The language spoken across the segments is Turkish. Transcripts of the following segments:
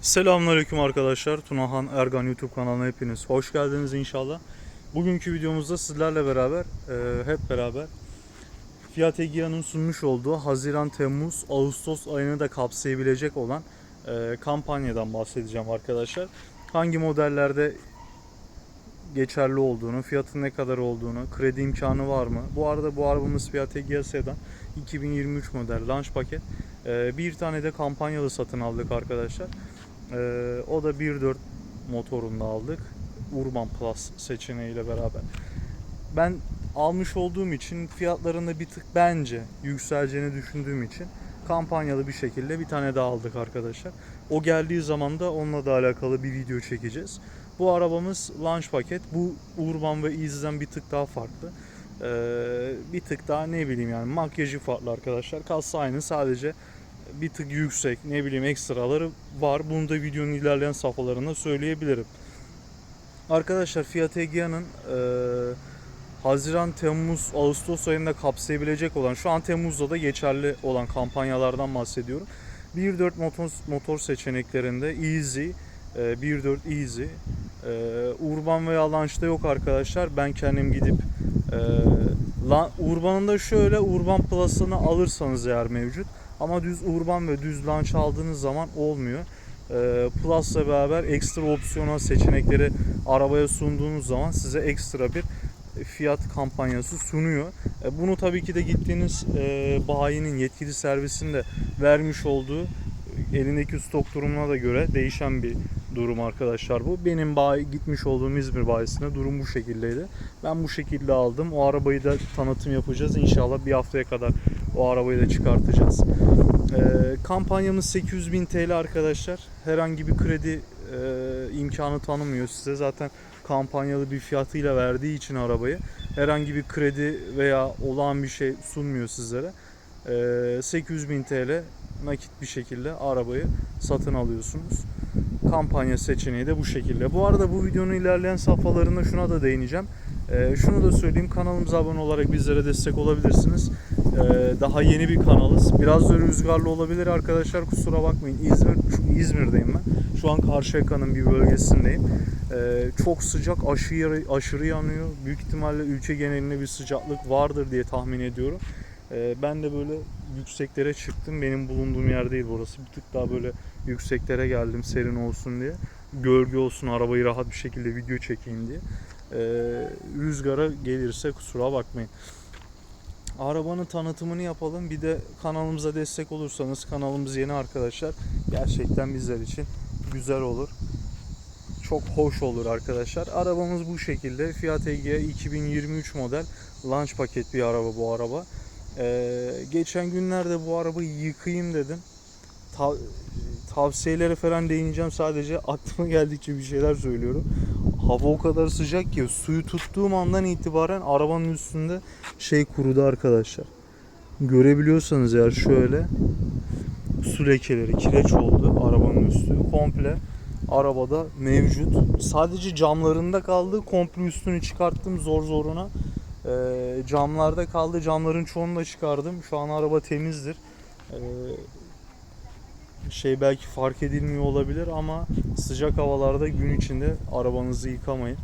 Selamünaleyküm arkadaşlar. Tunahan Ergan YouTube kanalına hepiniz hoş geldiniz inşallah. Bugünkü videomuzda sizlerle beraber, e, hep beraber Fiat Egea'nın sunmuş olduğu Haziran, Temmuz, Ağustos ayını da kapsayabilecek olan e, kampanyadan bahsedeceğim arkadaşlar. Hangi modellerde geçerli olduğunu, fiyatın ne kadar olduğunu, kredi imkanı var mı? Bu arada bu arabamız Fiat Egea Sedan 2023 model launch paket. E, bir tane de kampanyalı satın aldık arkadaşlar. Ee, o da 1.4 motorunda aldık. Urban Plus seçeneğiyle beraber. Ben almış olduğum için fiyatlarında bir tık bence yükseleceğini düşündüğüm için kampanyalı bir şekilde bir tane daha aldık arkadaşlar. O geldiği zaman da onunla da alakalı bir video çekeceğiz. Bu arabamız launch paket. Bu Urban ve Easy'den bir tık daha farklı. Ee, bir tık daha ne bileyim yani makyajı farklı arkadaşlar. Kasa aynı sadece bir tık yüksek ne bileyim ekstraları var. Bunu da videonun ilerleyen safhalarında söyleyebilirim. Arkadaşlar Fiat Egea'nın e, Haziran, Temmuz, Ağustos ayında kapsayabilecek olan şu an Temmuz'da da geçerli olan kampanyalardan bahsediyorum. 1.4 motor, motor seçeneklerinde Easy, e, 1.4 Easy, e, Urban veya Launch'ta yok arkadaşlar. Ben kendim gidip e, Urban'ın da şöyle Urban Plus'ını alırsanız eğer mevcut. Ama düz urban ve düz launch aldığınız zaman olmuyor. Ee, Plus'la beraber ekstra opsiyonel seçenekleri arabaya sunduğunuz zaman size ekstra bir fiyat kampanyası sunuyor. E, bunu tabii ki de gittiğiniz e, bayinin yetkili servisinde vermiş olduğu elindeki stok durumuna da göre değişen bir durum arkadaşlar bu. Benim bayi gitmiş olduğum İzmir bayisinde durum bu şekildeydi. Ben bu şekilde aldım. O arabayı da tanıtım yapacağız. İnşallah bir haftaya kadar o arabayı da çıkartacağız. Ee, kampanyamız 800 bin TL arkadaşlar. Herhangi bir kredi e, imkanı tanımıyor size. Zaten kampanyalı bir fiyatıyla verdiği için arabayı herhangi bir kredi veya olağan bir şey sunmuyor sizlere. Ee, 800 bin TL nakit bir şekilde arabayı satın alıyorsunuz. Kampanya seçeneği de bu şekilde. Bu arada bu videonun ilerleyen safhalarında şuna da değineceğim. Ee, şunu da söyleyeyim kanalımıza abone olarak bizlere destek olabilirsiniz. Ee, daha yeni bir kanalız. Biraz da rüzgarlı olabilir arkadaşlar kusura bakmayın. İzmir İzmir'deyim ben. Şu an Karşıyaka'nın bir bölgesindeyim. Ee, çok sıcak aşırı aşırı yanıyor. Büyük ihtimalle ülke genelinde bir sıcaklık vardır diye tahmin ediyorum. Ben de böyle yükseklere çıktım. Benim bulunduğum yer değil burası. Bir tık daha böyle yükseklere geldim serin olsun diye. Gölge olsun arabayı rahat bir şekilde video çekeyim diye. Ee, rüzgara gelirse kusura bakmayın. Arabanın tanıtımını yapalım. Bir de kanalımıza destek olursanız kanalımız yeni arkadaşlar. Gerçekten bizler için güzel olur. Çok hoş olur arkadaşlar. Arabamız bu şekilde. Fiat Egea 2023 model launch paket bir araba bu araba. Ee, geçen günlerde bu arabayı yıkayayım dedim. Ta- tavsiyelere falan değineceğim sadece aklıma geldikçe bir şeyler söylüyorum. Hava o kadar sıcak ki suyu tuttuğum andan itibaren arabanın üstünde şey kurudu arkadaşlar. Görebiliyorsanız eğer şöyle su lekeleri kireç oldu arabanın üstü komple arabada mevcut. Sadece camlarında kaldı. Komple üstünü çıkarttım zor zoruna. Ee, camlarda kaldı. Camların çoğunu da çıkardım. Şu an araba temizdir. Ee, şey belki fark edilmiyor olabilir ama sıcak havalarda gün içinde arabanızı yıkamayın.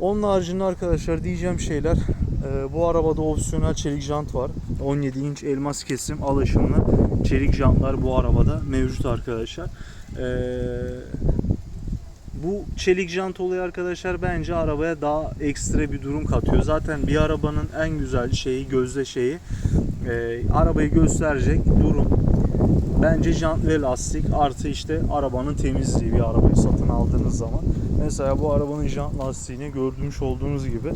Onun haricinde arkadaşlar diyeceğim şeyler e, bu arabada opsiyonel çelik jant var. 17 inç elmas kesim alaşımlı çelik jantlar bu arabada mevcut arkadaşlar. E, bu çelik jant olayı arkadaşlar bence arabaya daha ekstra bir durum katıyor. Zaten bir arabanın en güzel şeyi gözde şeyi e, arabayı gösterecek durum Bence jant ve lastik artı işte arabanın temizliği bir arabayı satın aldığınız zaman. Mesela bu arabanın jant lastiğini gördüğünüz olduğunuz gibi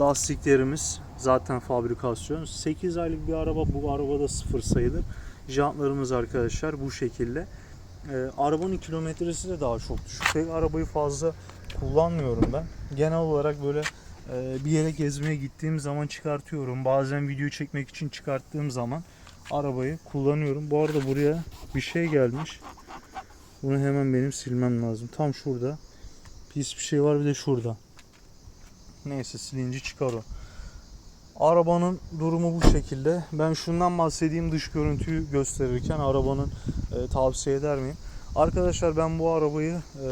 lastiklerimiz zaten fabrikasyon. 8 aylık bir araba bu arabada sıfır sayılır. Jantlarımız arkadaşlar bu şekilde. Ee, arabanın kilometresi de daha çok düşük. Pek arabayı fazla kullanmıyorum ben. Genel olarak böyle e, bir yere gezmeye gittiğim zaman çıkartıyorum. Bazen video çekmek için çıkarttığım zaman arabayı kullanıyorum. Bu arada buraya bir şey gelmiş. Bunu hemen benim silmem lazım. Tam şurada. Pis bir şey var bir de şurada. Neyse silince çıkar o. Arabanın durumu bu şekilde. Ben şundan bahsedeyim dış görüntüyü gösterirken arabanın e, tavsiye eder miyim? Arkadaşlar ben bu arabayı e,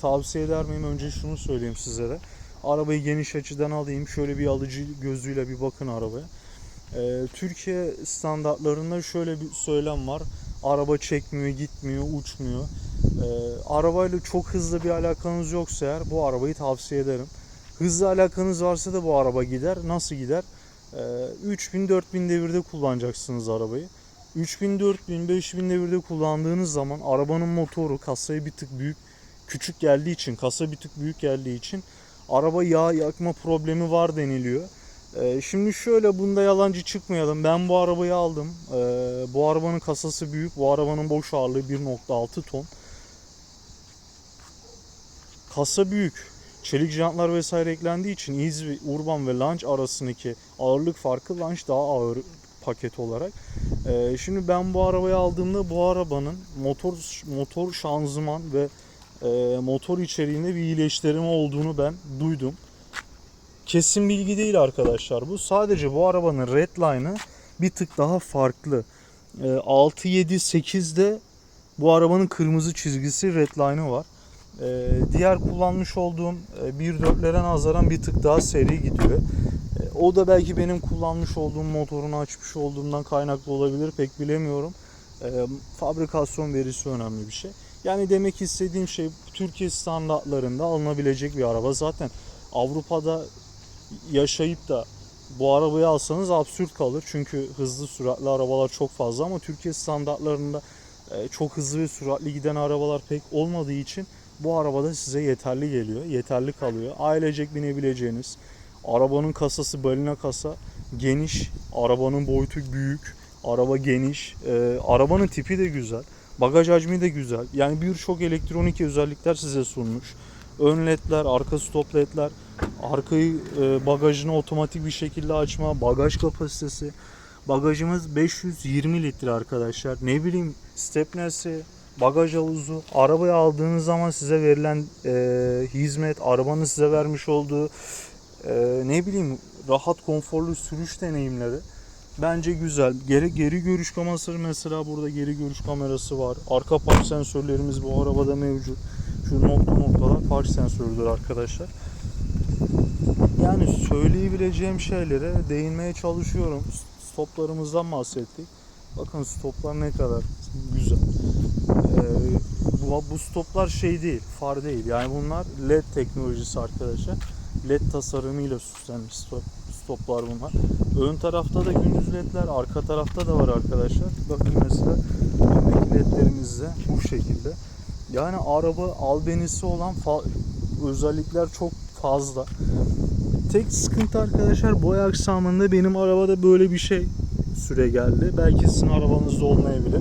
tavsiye eder miyim? Önce şunu söyleyeyim sizlere. Arabayı geniş açıdan alayım. Şöyle bir alıcı gözüyle bir bakın arabaya. E, Türkiye standartlarında şöyle bir söylem var. Araba çekmiyor, gitmiyor, uçmuyor. E, arabayla çok hızlı bir alakanız yoksa eğer bu arabayı tavsiye ederim. Hızlı alakanız varsa da bu araba gider. Nasıl gider? E, 3000-4000 devirde kullanacaksınız arabayı. 3000, 4000, 5000 devirde kullandığınız zaman arabanın motoru kasaya bir tık büyük, küçük geldiği için, kasa bir tık büyük geldiği için araba yağ yakma problemi var deniliyor. Ee, şimdi şöyle bunda yalancı çıkmayalım. Ben bu arabayı aldım. Ee, bu arabanın kasası büyük. Bu arabanın boş ağırlığı 1.6 ton. Kasa büyük. Çelik jantlar vesaire eklendiği için Easy, Urban ve Launch arasındaki ağırlık farkı Launch daha ağır paket olarak. Ee, şimdi ben bu arabayı aldığımda bu arabanın motor motor şanzıman ve e, motor içeriğinde bir iyileştirme olduğunu ben duydum. Kesin bilgi değil arkadaşlar bu. Sadece bu arabanın redline'ı bir tık daha farklı. E, 6, 7, 8'de bu arabanın kırmızı çizgisi redline'ı var. E, diğer kullanmış olduğum e, 1.4'lere nazaran bir tık daha seri gidiyor. E, O da belki benim kullanmış olduğum motorunu açmış olduğumdan kaynaklı olabilir pek bilemiyorum. E, fabrikasyon verisi önemli bir şey. Yani demek istediğim şey Türkiye standartlarında alınabilecek bir araba. Zaten Avrupa'da yaşayıp da bu arabayı alsanız absürt kalır. Çünkü hızlı süratli arabalar çok fazla ama Türkiye standartlarında e, çok hızlı ve süratli giden arabalar pek olmadığı için bu arabada size yeterli geliyor. Yeterli kalıyor. Ailecek binebileceğiniz, Arabanın kasası balina kasa. Geniş. Arabanın boyutu büyük. Araba geniş. Ee, arabanın tipi de güzel. Bagaj hacmi de güzel. Yani birçok elektronik özellikler size sunmuş. Ön ledler, arka stop ledler, arkayı e, bagajını otomatik bir şekilde açma, bagaj kapasitesi. Bagajımız 520 litre arkadaşlar. Ne bileyim stepnesi, bagaj havuzu. Arabayı aldığınız zaman size verilen e, hizmet, arabanın size vermiş olduğu ee, ne bileyim rahat konforlu sürüş deneyimleri bence güzel. Geri geri görüş kamerası mesela burada geri görüş kamerası var. Arka park sensörlerimiz bu arabada mevcut. Şu nokta noktalar park sensörüdür arkadaşlar. Yani söyleyebileceğim şeylere değinmeye çalışıyorum. Stoplarımızdan bahsettik. Bakın stoplar ne kadar güzel. Ee, bu, bu stoplar şey değil, far değil. Yani bunlar LED teknolojisi arkadaşlar. LED tasarımıyla süslenmiş stop, stoplar bunlar. Ön tarafta da gündüz ledler, arka tarafta da var arkadaşlar. Bakın mesela öndeki ledlerimiz de bu şekilde. Yani araba albenisi olan özellikler çok fazla. Tek sıkıntı arkadaşlar boy aksamında benim arabada böyle bir şey süre geldi. Belki sizin arabanızda olmayabilir.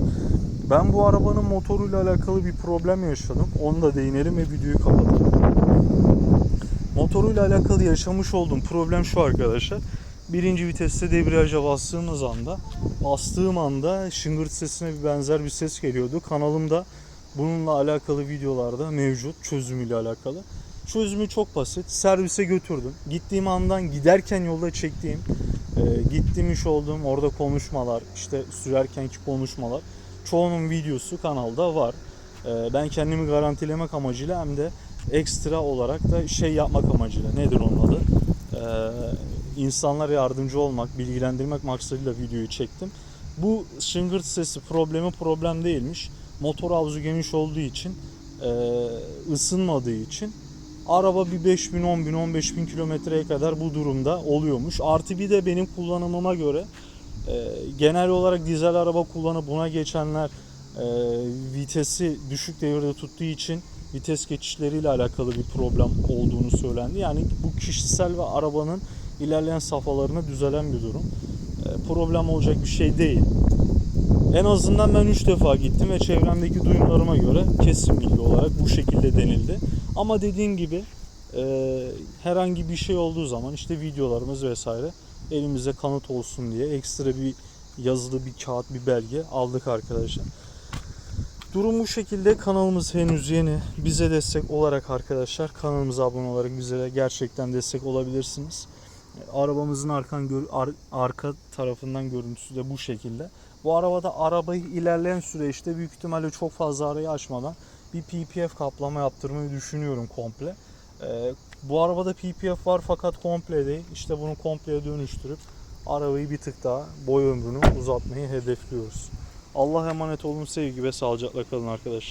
Ben bu arabanın motoruyla alakalı bir problem yaşadım. Onu da değinelim ve videoyu kapatalım. Motoruyla alakalı yaşamış olduğum problem şu arkadaşlar. Birinci viteste debriyaja bastığımız anda, bastığım anda şıngırt sesine bir benzer bir ses geliyordu. Kanalımda bununla alakalı videolarda mevcut çözümüyle alakalı. Çözümü çok basit. Servise götürdüm. Gittiğim andan giderken yolda çektiğim, e, gittiğim olduğum orada konuşmalar, işte sürerkenki konuşmalar çoğunun videosu kanalda var. E, ben kendimi garantilemek amacıyla hem de ekstra olarak da şey yapmak amacıyla nedir onun adı? Ee, insanlara yardımcı olmak, bilgilendirmek maksadıyla videoyu çektim. Bu şıngırt sesi problemi problem değilmiş. Motor havuzu geniş olduğu için, e, ısınmadığı için araba bir 5000, 10000, 15000 kilometreye kadar bu durumda oluyormuş. Artı bir de benim kullanımıma göre e, genel olarak dizel araba kullanıp buna geçenler e, vitesi düşük devirde tuttuğu için vites geçişleriyle alakalı bir problem olduğunu söylendi. Yani bu kişisel ve arabanın ilerleyen safhalarına düzelen bir durum. E, problem olacak bir şey değil. En azından ben 3 defa gittim ve çevremdeki duyumlarıma göre kesin bilgi olarak bu şekilde denildi. Ama dediğim gibi e, herhangi bir şey olduğu zaman işte videolarımız vesaire elimize kanıt olsun diye ekstra bir yazılı bir kağıt bir belge aldık arkadaşlar. Durum bu şekilde. Kanalımız henüz yeni. Bize destek olarak arkadaşlar kanalımıza abone olarak bize gerçekten destek olabilirsiniz. Arabamızın arkan gör- ar- arka tarafından görüntüsü de bu şekilde. Bu arabada arabayı ilerleyen süreçte büyük ihtimalle çok fazla arayı açmadan bir PPF kaplama yaptırmayı düşünüyorum komple. Ee, bu arabada PPF var fakat komple değil. İşte bunu kompleye dönüştürüp arabayı bir tık daha boy ömrünü uzatmayı hedefliyoruz. Allah'a emanet olun sevgi ve sağlıcakla kalın arkadaşlar.